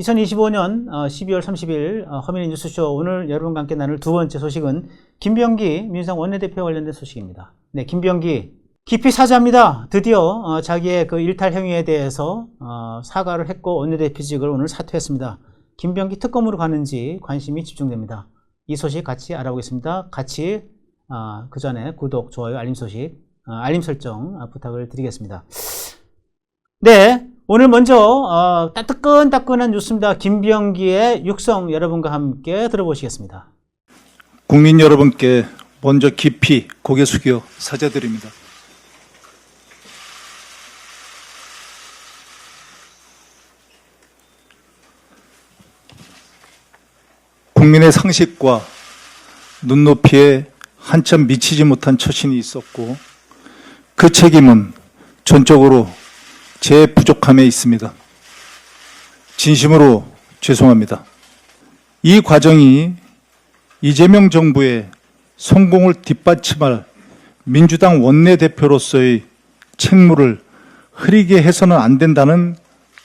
2025년 12월 30일 어, 허민의 뉴스쇼 오늘 여러분과 함께 나눌 두 번째 소식은 김병기 민주당 원내대표 관련된 소식입니다. 네, 김병기 깊이 사죄합니다. 드디어 어, 자기의 그 일탈 행위에 대해서 어, 사과를 했고 원내대표직을 오늘 사퇴했습니다. 김병기 특검으로 가는지 관심이 집중됩니다. 이 소식 같이 알아보겠습니다. 같이 어, 그 전에 구독, 좋아요, 알림 소식, 어, 알림 설정 어, 부탁을 드리겠습니다. 네, 오늘 먼저 어, 따끈따끈한 뉴스입니다. 김병기의 육성 여러분과 함께 들어보시겠습니다. 국민 여러분께 먼저 깊이 고개 숙여 사죄드립니다. 국민의 상식과 눈높이에 한참 미치지 못한 처신이 있었고 그 책임은 전적으로 제 부족함에 있습니다. 진심으로 죄송합니다. 이 과정이 이재명 정부의 성공을 뒷받침할 민주당 원내대표로서의 책무를 흐리게 해서는 안 된다는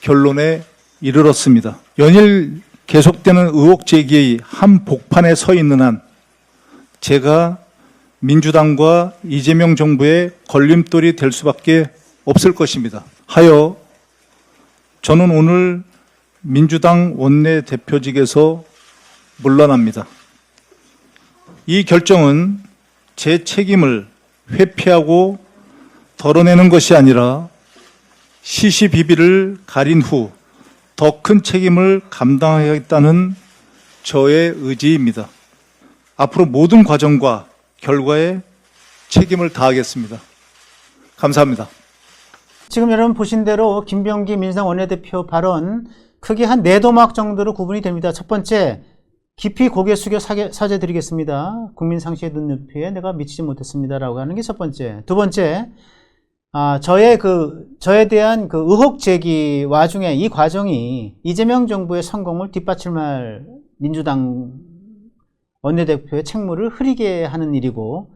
결론에 이르렀습니다. 연일 계속되는 의혹 제기의 한 복판에 서 있는 한 제가 민주당과 이재명 정부의 걸림돌이 될 수밖에 없을 것입니다. 하여 저는 오늘 민주당 원내대표직에서 물러납니다. 이 결정은 제 책임을 회피하고 덜어내는 것이 아니라 시시비비를 가린 후 더 큰 책임을 감당하겠다는 저의 의지입니다. 앞으로 모든 과정과 결과에 책임을 다하겠습니다. 감사합니다. 지금 여러분 보신 대로 김병기 민주당 원내대표 발언 크게 한 네 도막 정도로 구분이 됩니다. 첫 번째, 깊이 고개 숙여 사죄, 사죄드리겠습니다. 국민 상식의 눈높이에 내가 미치지 못했습니다라고 하는 게 첫 번째. 두 번째, 아, 저의 그, 저에 대한 그 의혹 제기 와중에 이 과정이 이재명 정부의 성공을 뒷받침할 민주당 원내대표의 책무를 흐리게 하는 일이고,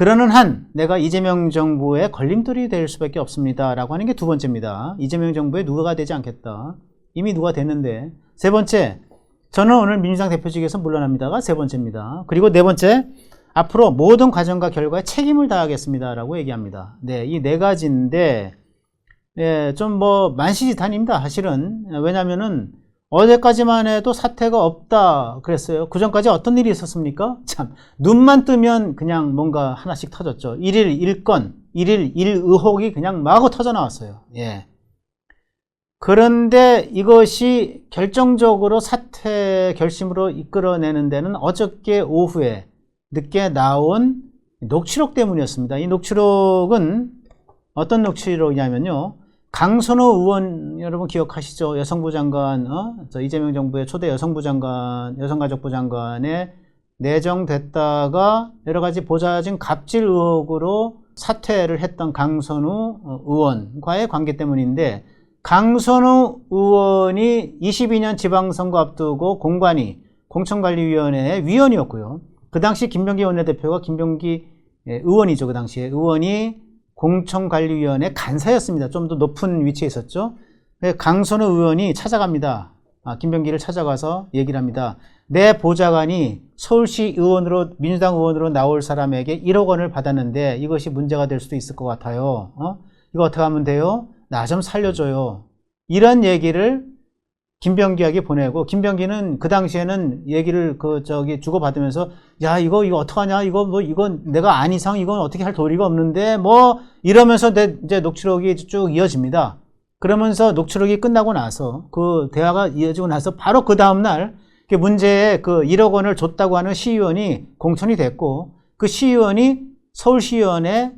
그러는 한 내가 이재명 정부의 걸림돌이 될 수밖에 없습니다 라고 하는 게 두 번째입니다. 이재명 정부의 누가가 되지 않겠다. 이미 누가 됐는데. 세 번째, 저는 오늘 민주당 대표직에서 물러납니다가 세 번째입니다. 그리고 네 번째, 앞으로 모든 과정과 결과에 책임을 다하겠습니다 라고 얘기합니다. 네, 이 네 가지인데, 예, 좀 뭐 만시지탄입니다. 사실은 왜냐하면은 어제까지만 해도 사태가 없다 그랬어요. 그 전까지 어떤 일이 있었습니까? 참 눈만 뜨면 그냥 뭔가 하나씩 터졌죠. 일일 일건, 일일 일의혹이 그냥 마구 터져 나왔어요. 예. 그런데 이것이 결정적으로 사퇴 결심으로 이끌어내는 데는 어저께 오후에 늦게 나온 녹취록 때문이었습니다. 이 녹취록은 어떤 녹취록이냐면요. 강선호 의원 여러분 기억하시죠? 여성부 장관, 어? 저 이재명 정부의 초대 여성부 장관, 여성가족부 장관에 내정됐다가 여러 가지 보좌진 갑질 의혹으로 사퇴를 했던 강선우 어, 의원과의 관계 때문인데 강선우 의원이 22년 지방선거 앞두고 공관위 공천관리위원회의 위원이었고요. 그 당시 김병기 원내대표가 김병기 예, 의원이죠. 그 당시에 의원이 공천관리위원회 간사였습니다. 좀 더 높은 위치에 있었죠. 그래서 강선우 의원이 찾아갑니다. 아, 김병기를 찾아가서 얘기를 합니다. 내 보좌관이 서울시 의원으로 민주당 의원으로 나올 사람에게 1억 원을 받았는데 이것이 문제가 될 수도 있을 것 같아요. 어? 이거 어떻게 하면 돼요? 나 좀 살려줘요. 이런 얘기를 김병기에게 보내고 김병기는 그 당시에는 얘기를 그 저기 주고 받으면서 야 이거 이거 어떡하냐 이거 뭐 이건 내가 안 이상 이건 어떻게 할 도리가 없는데 뭐 이러면서 내 이제 녹취록이 쭉 이어집니다. 그러면서 녹취록이 끝나고 나서 그 대화가 이어지고 나서 바로 그 다음 날 문제에 그 1억 원을 줬다고 하는 시의원이 공천이 됐고 그 시의원이 서울시의원의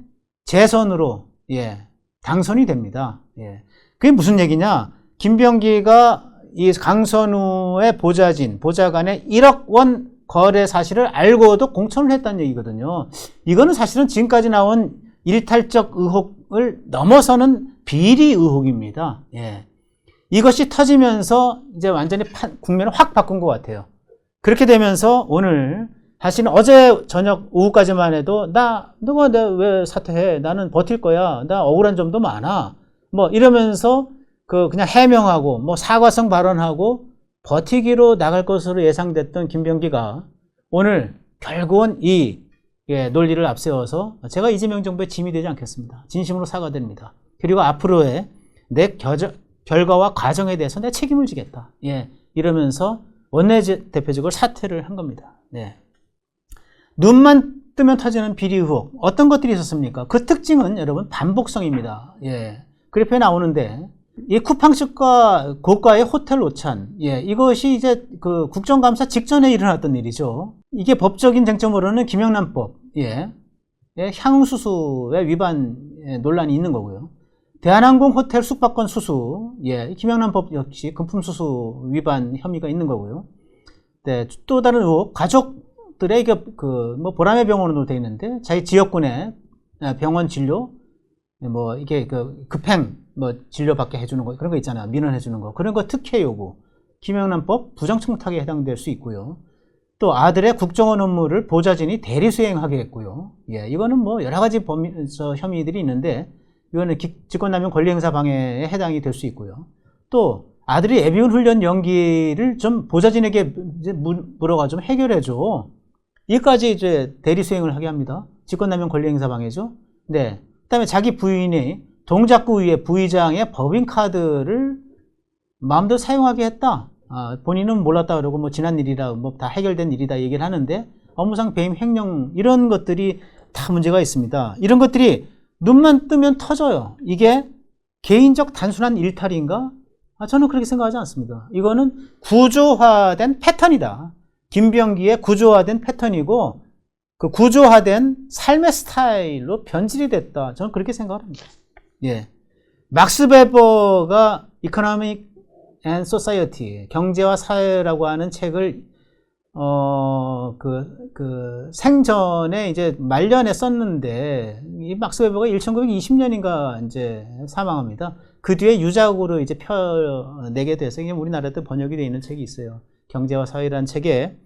재선으로 예 당선이 됩니다. 예 그게 무슨 얘기냐? 김병기가 이 강선우의 보좌진, 보좌관의 1억 원 거래 사실을 알고도 공천을 했다는 얘기거든요. 이거는 사실은 지금까지 나온 일탈적 의혹을 넘어서는 비리 의혹입니다. 예. 이것이 터지면서 이제 완전히 판, 국면을 확 바꾼 것 같아요. 그렇게 되면서 오늘 사실은 어제 저녁 오후까지만 해도 나 누가 내 왜 사퇴해? 나는 버틸 거야. 나 억울한 점도 많아. 뭐 이러면서 그 그냥 해명하고 뭐 사과성 발언하고 버티기로 나갈 것으로 예상됐던 김병기가 오늘 결국은 이 예, 논리를 앞세워서 제가 이재명 정부의 짐이 되지 않겠습니다. 진심으로 사과드립니다. 그리고 앞으로의 내 겨저, 결과와 과정에 대해서 내 책임을 지겠다. 예, 이러면서 원내대표직을 사퇴를 한 겁니다. 네. 눈만 뜨면 터지는 비리 의혹. 어떤 것들이 있었습니까? 그 특징은 여러분 반복성입니다. 예. 그래프에 나오는데 이 쿠팡측과 고가의 호텔 오찬. 예. 이것이 이제 그 국정감사 직전에 일어났던 일이죠. 이게 법적인 쟁점으로는 김영란법. 예. 예, 향수수의 위반 예, 논란이 있는 거고요. 대한항공 호텔 숙박권 수수, 예, 김영란법 역시 금품수수 위반 혐의가 있는 거고요. 네, 또 다른 의혹, 가족들의 그, 그, 뭐, 보람의 병원으로 되어 있는데, 자기 지역군에 아, 병원 진료, 뭐, 이게 그 급행, 뭐, 진료받게 해주는 거, 그런 거 있잖아요. 민원해주는 거. 그런 거 특혜 요구. 김영란법 부정청탁에 해당될 수 있고요. 또 아들의 국정원 업무를 보좌진이 대리 수행하게 했고요. 예, 이거는 뭐 여러 가지 범위, 저 혐의들이 있는데, 이거는 기- 직권남용 권리행사 방해에 해당이 될 수 있고요. 또 아들이 예비군 훈련 연기를 좀 보좌진에게 물어가 좀 해결해 줘. 이까지 이제 대리 수행을 하게 합니다. 직권남용 권리행사 방해죠. 네. 그다음에 자기 부인이 동작구 위에 부의장의 법인카드를 마음대로 사용하게 했다. 아, 본인은 몰랐다 그러고 뭐 지난 일이라 뭐 다 해결된 일이다 얘기를 하는데 업무상 배임 횡령 이런 것들이 다 문제가 있습니다. 이런 것들이 눈만 뜨면 터져요. 이게 개인적 단순한 일탈인가? 아, 저는 그렇게 생각하지 않습니다. 이거는 구조화된 패턴이다. 김병기의 구조화된 패턴이고 그 구조화된 삶의 스타일로 변질이 됐다. 저는 그렇게 생각합니다. 예. 막스 베버가 Economic and Society, 경제와 사회라고 하는 책을 어, 그, 그, 생전에 이제 말년에 썼는데, 이 막스 웨버가 1920년인가 이제 사망합니다. 그 뒤에 유작으로 이제 펴내게 돼서, 이게 우리나라도 번역이 되어 있는 책이 있어요. 경제와 사회라는 책에.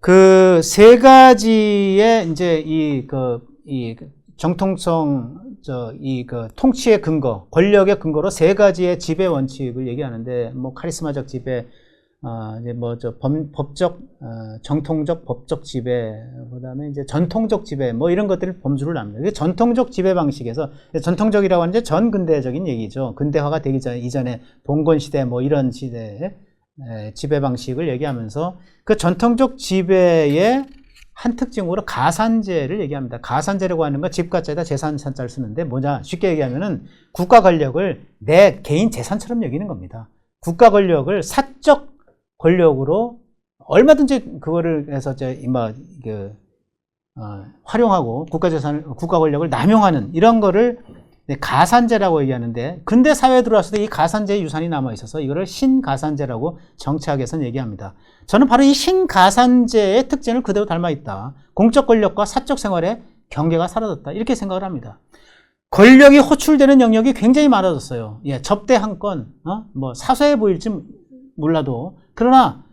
그 세 가지의 이제 이, 그, 이 정통성, 저, 이그 통치의 근거, 권력의 근거로 세 가지의 지배 원칙을 얘기하는데, 뭐 카리스마적 지배, 아, 이제 뭐, 저, 법, 법적, 어, 정통적 법적 지배, 그 다음에 이제 전통적 지배, 뭐 이런 것들을 범주를 납니다. 이게 전통적 지배 방식에서, 전통적이라고 하는 게 전근대적인 얘기죠. 근대화가 되기 전, 이전에 봉건 시대 뭐 이런 시대의 에, 지배 방식을 얘기하면서 그 전통적 지배의 한 특징으로 가산제를 얘기합니다. 가산제라고 하는 건 집가짜에다 재산산자를 쓰는데 뭐냐? 쉽게 얘기하면은 국가 권력을 내 개인 재산처럼 여기는 겁니다. 국가 권력을 사적 권력으로 얼마든지 그거를 해서 이제 이마 그 어, 활용하고 국가 재산을 국가 권력을 남용하는 이런 거를 네, 가산제라고 얘기하는데 근대 사회에 들어왔을 때 이 가산제의 유산이 남아 있어서 이거를 신가산제라고 정치학에서는 얘기합니다. 저는 바로 이 신가산제의 특징을 그대로 닮아 있다. 공적 권력과 사적 생활의 경계가 사라졌다. 이렇게 생각을 합니다. 권력이 호출되는 영역이 굉장히 많아졌어요. 예, 접대 한 건, 어? 뭐, 사소해 보일지 몰라도. 그러나,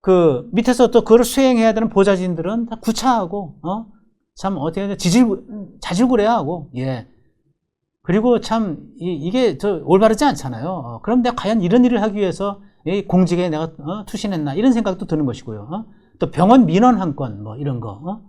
그, 밑에서 또 그걸 수행해야 되는 보좌진들은 다 구차하고, 어? 참, 어떻게, 해야 지질, 자질구레야 하고, 예. 그리고 참, 이, 게저 올바르지 않잖아요. 어, 그럼 내가 과연 이런 일을 하기 위해서 이 공직에 내가 어, 투신했나, 이런 생각도 드는 것이고요. 어? 또 병원 민원 한 건, 뭐, 이런 거, 어?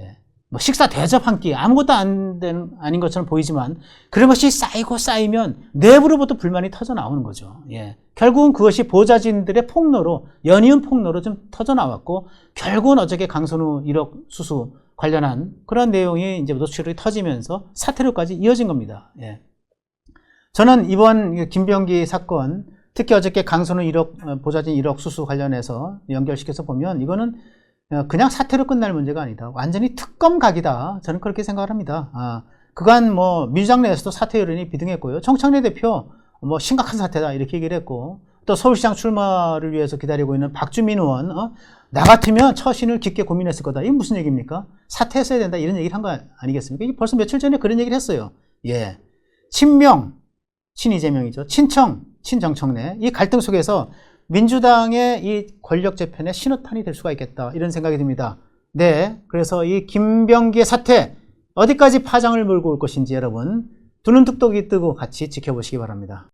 예. 뭐 식사 대접 한 끼 아무것도 안 된, 아닌 것처럼 보이지만 그런 것이 쌓이고 쌓이면 내부로부터 불만이 터져 나오는 거죠. 예. 결국은 그것이 보좌진들의 폭로로 연이은 폭로로 좀 터져 나왔고 결국은 어저께 강선우 1억 수수 관련한 그런 내용이 이제 노출이 터지면서 사태로까지 이어진 겁니다. 예. 저는 이번 김병기 사건 특히 어저께 강선우 1억 어, 보좌진 1억 수수 관련해서 연결시켜서 보면 이거는 어, 그냥 사태로 끝날 문제가 아니다. 완전히 특검 각이다. 저는 그렇게 생각을 합니다. 아, 그간 뭐 민주당 내에서도 사퇴 여론이 비등했고요. 정청래 대표 뭐 심각한 사태다 이렇게 얘기를 했고 또 서울시장 출마를 위해서 기다리고 있는 박주민 의원 어? 나 같으면 처신을 깊게 고민했을 거다. 이게 무슨 얘기입니까? 사퇴했어야 된다 이런 얘기를 한 거 아니겠습니까? 이게 벌써 며칠 전에 그런 얘기를 했어요. 예, 친명 친이재명이죠. 친청 친정청래 이 갈등 속에서 민주당의 이 권력 재편의 신호탄이 될 수가 있겠다. 이런 생각이 듭니다. 네. 그래서 이 김병기의 사태, 어디까지 파장을 몰고 올 것인지 여러분, 두눈 뚝뚝이 뜨고 같이 지켜보시기 바랍니다.